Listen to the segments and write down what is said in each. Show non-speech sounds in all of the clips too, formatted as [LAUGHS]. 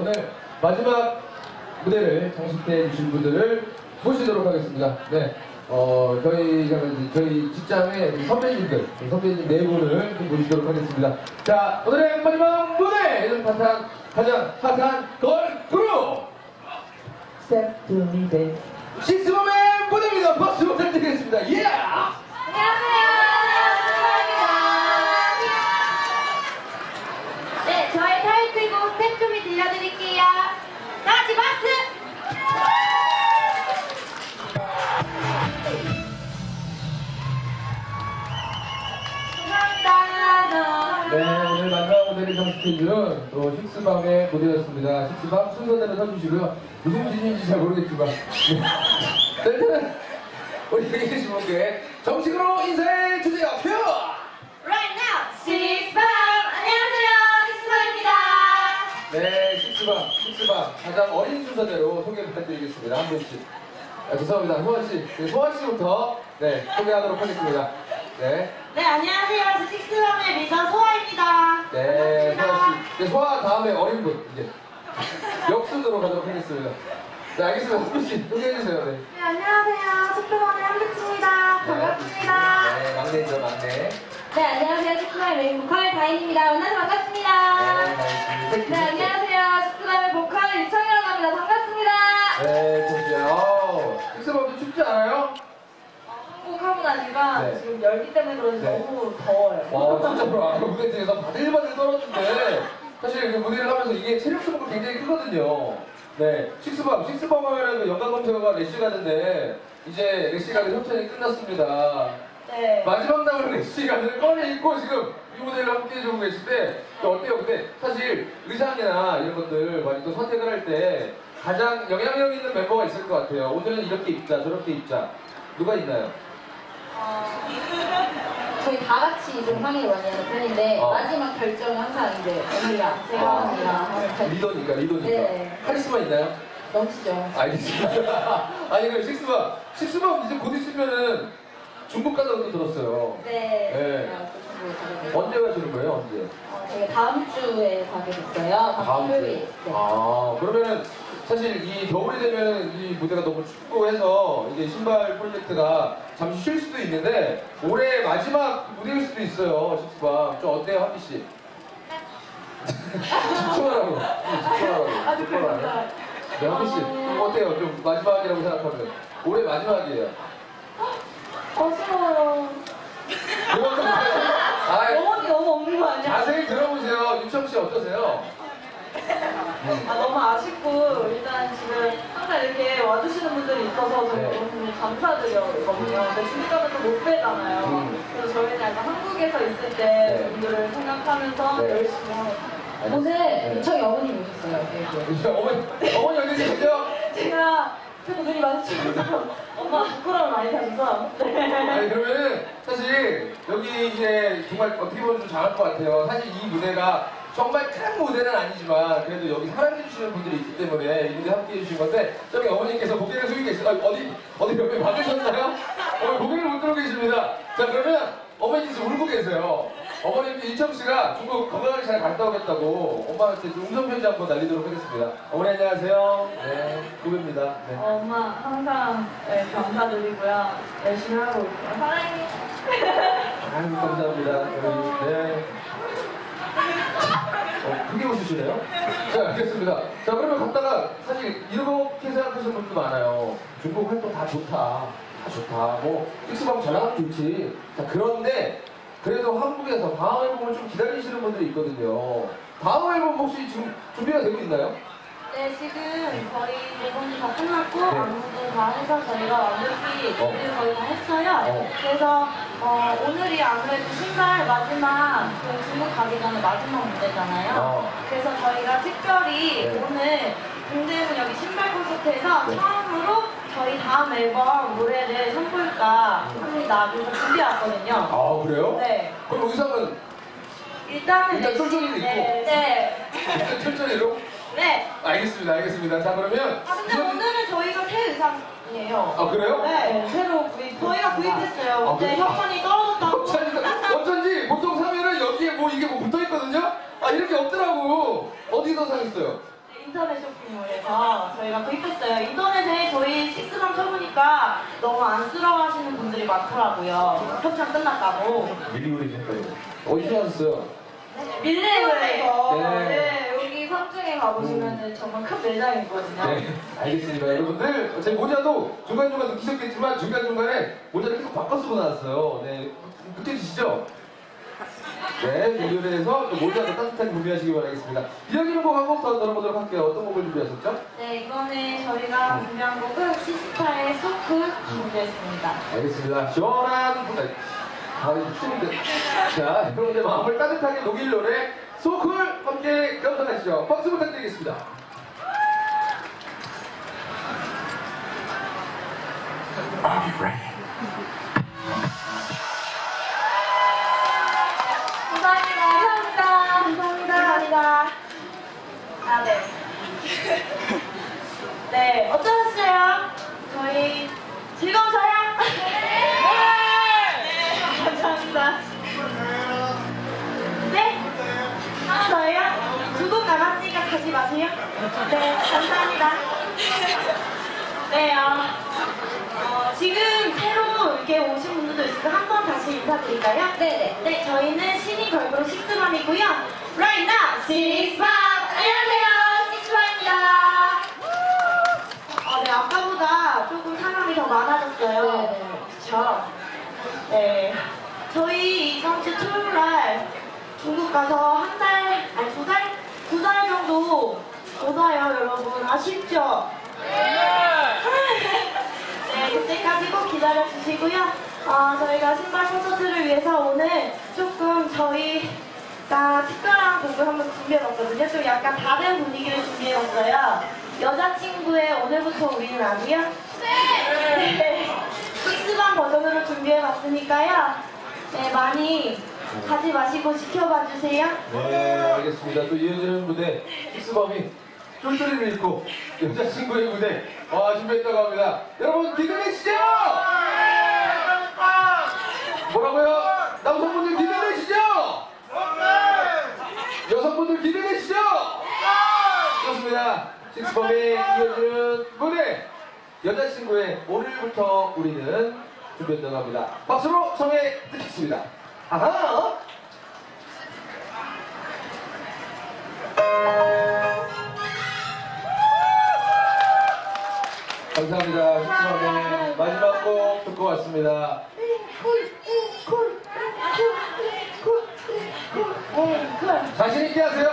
오늘 마지막 무대를 장식해 주실 분들을 모시도록 하겠습니다. 네. 어, 저희가 저희 직장의 그 선배님들, 그 선배님 네 분을 좀 모시도록 하겠습니다. 자, 오늘의 마지막 무대! 요즘 핫한, 가장 핫한 걸 그룹! Me, baby. 식스범의 무대입니다. 박수 부탁드리겠습니다. 예! 네, 17방의 무대였습니다. 17방 순서대로 서주시고요. 무슨 뜻인지 잘 모르겠지만. 네. 일단은 우리 백예신 분께 정식으로 인사해 주세요. 큐! Right now, 식스방! 안녕하세요, 식스방입니다. 네, 식스방, 식스방. 가장 어린 순서대로 소개 부탁드리겠습니다. 한 분씩. 아, 네, 죄송합니다. 소원씨, 네, 소원씨부터 네, 소개하도록 하겠습니다. 네. 네, 안녕하세요. 저 식스밤의 리더 소아입니다. 네, 반갑습니다. 소환씨. 네, 소환 다음에 어린 분, 이제. 역순으로 가도록 하겠습니다. 네, 알겠습니다. 한 분씩 소개해 주세요. 네. 네, 안녕하세요. 식스밤의 한빛입니다. 반갑습니다. 네, 막내죠, 막내. 네, 안녕하세요. 식스밤의 메인 보컬 다인입니다. 만나서 반갑습니다. 네, 네, 안녕하세요. 지금 열기 때문에 그런지 네. 너무 더워요. 와, 진짜로 아까 무대 뒤에서 바들바들 떨었는데 사실 그 무대를 하면서 이게 체력 소모가 굉장히 크거든요. 네, 식스밤, 식스밤 하면은 그 연관 검색어가 래시가드인데 이제 래시가드 협찬이 끝났습니다. 네. 마지막 남은 래시가드를 꺼내 입고 지금 이 무대를 함께 해주고 계신데 또 어때요? 근데 사실 의상이나 이런 것들 많이 또 선택을 할 때 가장 영향력 있는 멤버가 있을 것 같아요. 오늘은 이렇게 입자, 저렇게 입자. 누가 있나요? 저희 다 같이 좀 상의를 많이 하는 편인데 어. 마지막 결정은 항상 이제 언니랑 세아 언니랑 하는 편. 리더니까, 리더니까. 네. 카리스마 있나요? 넘치죠. 알겠습니다. [LAUGHS] 아니 그 식스밤, 식스밤 이제 곧 있으면은 중국 간다고 들었어요. 네. 네. 또 가게 돼서. 언제 가시는 거예요? 언제? 어, 저희가 다음 주에 가게 됐어요. 다음 주 토요일. 네. 아 그러면은 사실 이 겨울이 되면 이 무대가 너무 춥고 해서 이제 신발 프로젝트가 잠시 쉴 수도 있는데 올해 마지막 무대일 수도 있어요. 식스밤 좀 어때요, 한비 씨? 집중하라고. 집중하라고. 아주 집중하라고. 그렇구나. 네, 한비 씨좀 어때요? 좀 마지막이라고 생각하면 올해 마지막이에요. 좀 [LAUGHS] 아, 영혼이 너무 없는 거 아니야? 자세히 들어보세요. 윤청 씨 어떠세요? 아, 너무 아쉽고 일단 지금 항상 이렇게 와주시는 분들이 있어서 저희 네. 너무 감사드리거든요. 근데 중국가면 또못 빼잖아요. 음. 그래서 저희는 약간 한국에서 있을 때 네. 분들을 생각하면서 네. 열심히 하고. 오늘 네. 유청이 어머님 오셨어요. 네, 이제 어머니, 어머니 어디 계세요? 네. 제가 자꾸 눈이 마주치면서 엄마 부끄러움 많이 타셔서 네. 아니 그러면은 사실 여기 이제 정말 어떻게 보면 좀 잘할 것 같아요. 사실 이 무대가 정말 큰 무대는 아니지만 그래도 여기 사랑해 주시는 분들이 있기 때문에 이 무대 함께 해주신 건데 저기 어머니께서 고개를 숙이고 계시 아, 어디 어디 옆에 받으셨나요? [LAUGHS] 어머니 고개를 못 들고 계십니다. 자 그러면 지금 울고 계세요. 어머님 이청 씨가 중국 건강하게 잘 갔다 오겠다고 엄마한테 좀 음성 편지 한번 날리도록 하겠습니다. 어머니 안녕하세요. 네, 후배입니다. 네. 어, 엄마 항상 네, 감사드리고요. 열심히 하고 있어요. 사랑해. 아유, 감사합니다. [LAUGHS] 네. 어, 크게 웃으시네요? 자, 알겠습니다. 자, 그러면 갔다가 사실 이렇게 생각하시는 분도 많아요. 중국 활동 다 좋다. 다 좋다. 뭐, 픽스방 잘 나가면 좋지. 자, 그런데 그래도 한국에서 다음 앨범을 좀 기다리시는 분들이 있거든요. 다음 앨범 혹시 지금 준비가 되고 있나요? 네, 지금 저희 앨범이 다 끝났고 네. 안무도 다 해서 저희가 완벽히 어. 준비를 거의 다 했어요. 어. 그래서 어, 오늘이 아무래도 신발 마지막 그 중국 가기 전에 마지막 무대잖아요. 어. 그래서 저희가 특별히 네. 오늘 동대문 여기 신발 콘서트에서 네. 처음으로 저희 다음 앨범 노래를 선보일까 합니다. 그래서 준비해왔거든요. 아, 그래요? 네. 그럼 의상은 일단은 일단 네, 있고. 네. [LAUGHS] 일단 철저히로? 네. 알겠습니다, 알겠습니다. 자, 그러면. 아 근데 오늘은 저희가 새 의상이에요. 아, 그래요? 네, 새로 구입. 저희가 구입했어요. 아, 근데 그래요? 협찬이 떨어졌다고. 어쩐지, [LAUGHS] 어쩐지 보통 사면은 여기에 뭐 이게 뭐 붙어 있거든요? 아 이렇게 없더라고. 어디서 사셨어요? 인터넷 쇼핑몰에서 저희가 구입했어요. 인터넷에 저희 식스방 쳐보니까 너무 안쓰러워하시는 분들이 많더라고요. 협찬 끝났다고. 밀리오리 했다고. 어디서 하셨어요? 밀레브에서 네. 네, 여기 삼중에 가보시면 정말 큰 매장이거든요. 네, 알겠습니다. 여러분들, 제 모자도 중간중간 느끼셨겠지만 중간중간에 모자를 계속 바꿔 쓰고 나왔어요. 네, 느껴지시죠? 네, 밀리오리에서 모자도 따뜻하게 준비하시기 바라겠습니다. 이야기는 곡한곡 더 들어보도록 할게요. 어떤 곡을 준비하셨죠? 네, 이번에 저희가 준비한 곡은 시스타의 소크 준비했습니다. 알겠습니다. 시원한 분, 아, 추운데. 자, 여러분들 마음을 따뜻하게 녹일 노래, 소쿨 함께 감상하시죠. 박수 부탁드리겠습니다. 감사합니다. 감사합니다. 감사합니다. 감사합니다. 아, 네. [LAUGHS] 네, 어떠셨어요? 저희 네, 감사합니다. [LAUGHS] 네, 어, 어, 지금 새로 이렇게 오신 분들도 있으니까 한번 다시 인사드릴까요? 네네. 네, 저희는 신인 걸그룹 식스맘이고요. Right now, 식스맘! 안녕하세요, 식스맘입니다. 어, 네, 아까보다 조금 사람이 더 많아졌어요. 그쵸? 네. 저희 이번 주 토요일 날 중국 가서 한 달, 아니 두 달? 두 달 정도 못 와요, 여러분. 아쉽죠? 네, [LAUGHS] 그때까지 꼭 기다려 주시고요. 어, 저희가 신발 콘서트를 위해서 오늘 조금 저희가 특별한 곡을 한번 준비해봤거든요. 좀 약간 다른 분위기를 준비해봤어요. 여자친구의 오늘부터 우리는 아니야? 네! 식스방 버전으로 준비해봤으니까요. 네, 많이 가지 마시고 지켜봐 주세요. 네, 알겠습니다. 또 이어지는 무대, 식스범이 쫄쫄이를 입고 여자친구의 무대, 와, 준비했다고 합니다. 여러분, 기대되시죠? 뭐라고요? 남성분들 기대되시죠? 여성분들 기대되시죠? 좋습니다. 식스범의 이어지는 무대, 여자친구의 오늘부터 우리는 준비했다고 합니다. 박수로 청해 듣겠습니다. 아하! 감사합니다. 식스범의 마지막 곡 듣고 왔습니다. 자신있게 하세요.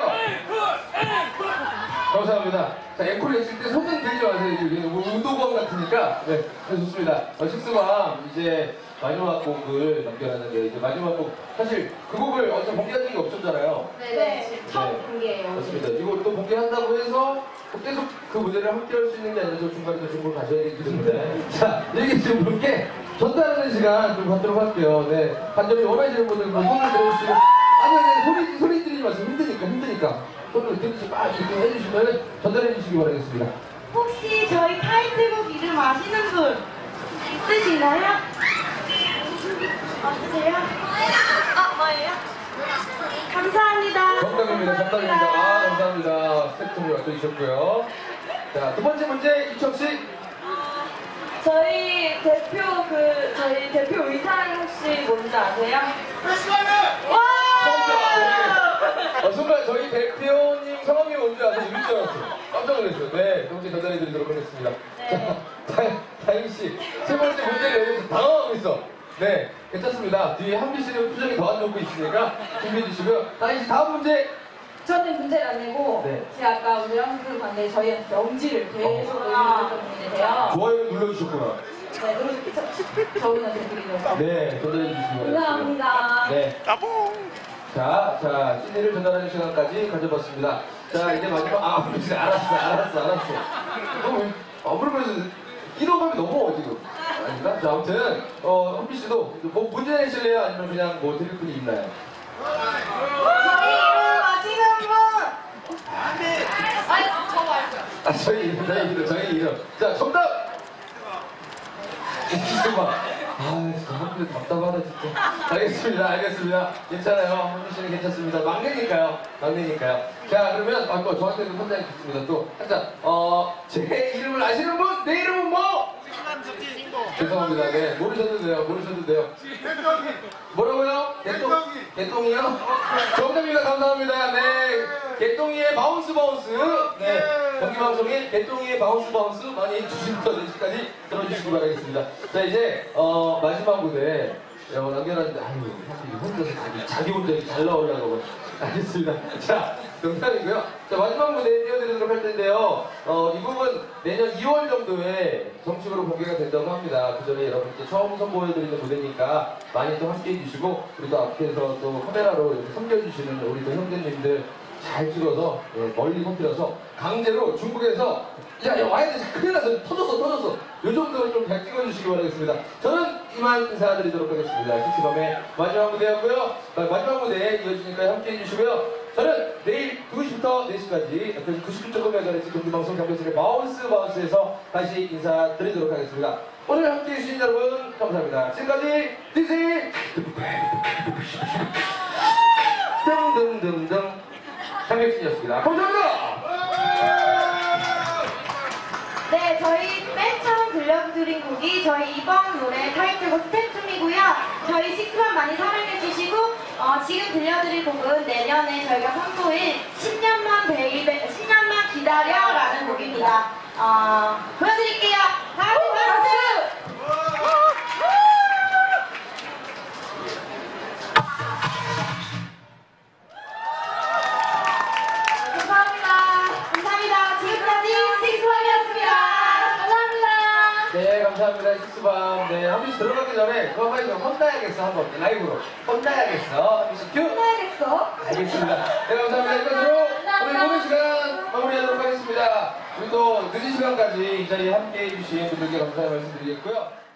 감사합니다. 자, 앵콜 했을 때 손은 들지 마세요. 뭐 운동범 같으니까. 네, 네, 좋습니다. 어, 식스밤 이제 마지막 곡을 남겨놨는데, 이제 마지막 곡, 사실 그 곡을 어제 공개한 적이 없었잖아요. 네네. 처음 네. 공개예요. 맞습니다. 이걸 또 공개한다고 해서 계속 그 무대를 함께 할 수 있는 게 아니라 저 중간에 또 중국을 가셔야 되기 때문에. [LAUGHS] 자, 이렇게 지금 분께 전달하는 시간 좀 갖도록 할게요. 네. 간절히 원하시는 분들 뭐 손을 들어주시고. 아니, 아니, 소리, 소리 들리지 마세요. 힘드니까, 힘드니까. 손을 들으시고 막 이렇게 해주시면 전달해 주시기 바라겠습니다. 혹시 저희 타이틀곡 이름 아시는 분 있으시나요? 없으세요? 아, 뭐예요? 감사합니다. 정답입니다. 정답입니다. 아, 감사합니다. 스태프분이 와주셨고요. 자, 두 번째 문제, 이청 씨. 저희 대표 그 저희 대표 의상 혹시 뭔지 아세요? 와! 어, 순간 저희 대표님 성함이 뭔지 아서 이럴 줄 알았어요. 깜짝 놀랐어요. 네, 동시 전달해 드리도록 하겠습니다. 네. 자, 다- 다인 씨, 세 번째 문제를 여기서 당황하고 있어. 네, 괜찮습니다. 뒤에 한비 씨는 표정이 더 안 좋고 있으니까 준비해 주시고요. 다인 씨, 다음 문제. 저는 문제를 안 내고 네. 제가 아까 한국 관계 저희한테 영지를 계속 아. 올려줬던 분인데요. 좋아요를 눌러주셨구나. 네, 저분한테 드리려고. 네, 전달해 주시기 바랍니다. 감사합니다. 네. 자, 자, CD를 전달하는 시간까지 가져봤습니다. 자, 이제 마지막, 아, 알았어, 알았어, 알았어. 너무, 아, 그러면서, 끼로감이 너무 지금. 아닌가? 자, 아무튼, 어, 현비 씨도 뭐 문제 내실래요? 아니면 그냥 뭐 드릴 분이 있나요? 저희 이름 아시는 분! 아, 저희 이름, 저희 이름, 저희 이름. 자, 정답! 막, 아, 한분들 답답하다, 진짜. 알겠습니다, 알겠습니다. 괜찮아요. 현비 씨는 괜찮습니다. 막내니까요. 막내니까요. 자, 그러면, 아, 또 저한테도 혼자 있습니다. 또, 한 잔. 어, 제 이름을 아시는 분? 내 이름은 뭐? 죄송합니다. 네, 모르셔도 돼요. 모르셔도 돼요. 뭐라고요? 개똥, 개똥이요? 정답입니다. 감사합니다. 네. 개똥이의 바운스 바운스. 네. 경기방송인 개똥이의 바운스 바운스 많이 주시부터 4시까지 들어주시기 바라겠습니다. 자, 이제, 어, 마지막 무대. 어, 남겨놨는데, 아유, 혼자서 자기, 자기 혼자 잘 나오려고. 알겠습니다. 자, 농담이고요. 자, 마지막 무대 띄워드리도록 할 텐데요. 어, 이 부분 내년 2월 정도에 정식으로 공개가 된다고 합니다. 그 전에 여러분께 처음 선보여드리는 무대니까 많이 또 함께 해 주시고, 우리 또 앞에서 또 카메라로 이렇게 섬겨주시는 우리 또 형제님들 잘 찍어서 예, 멀리 터뜨려서 강제로 중국에서 야, 야 와야 돼 큰일 났어. 터졌어 터졌어. 요 정도로 좀잘 찍어주시기 바라겠습니다. 저는 이만 인사드리도록 하겠습니다. 시시밤의 마지막 무대였고요. 마- 마지막 무대 이어지니까 함께 해주시고요. 저는 내일 2시부터 4시까지 99.9MHz 경기방송 경비실의 바운스 바운스에서 다시 인사드리도록 하겠습니다. 오늘 함께 해 주신 여러분 감사합니다. 지금까지 등등등등 장혁신이었습니다. 감사합니다. 네, 저희 맨 처음 들려드린 곡이 저희 이번 노래 타이틀곡 스텝2이고요. 저희 식스만 많이 사랑해주시고, 어, 지금 들려드릴 곡은 내년에 저희가 선보일 10년만 베이베, 10년만 기다려라는 곡입니다. 어, 보여드릴게요. 다같 감사합니다. 식스밤. 네, 한 번씩 들어가기 전에 그거 빨리 좀 혼나야겠어. 한번 라이브로. 혼나야겠어. 한 번씩 큐. 끝나야겠어. 알겠습니다. 네, 감사합니다. [LAUGHS] 이것으로 오늘 모든 시간 마무리하도록 하겠습니다. 우리 또 늦은 시간까지 이 자리에 함께 해주신 분들께 감사의 말씀 드리겠고요.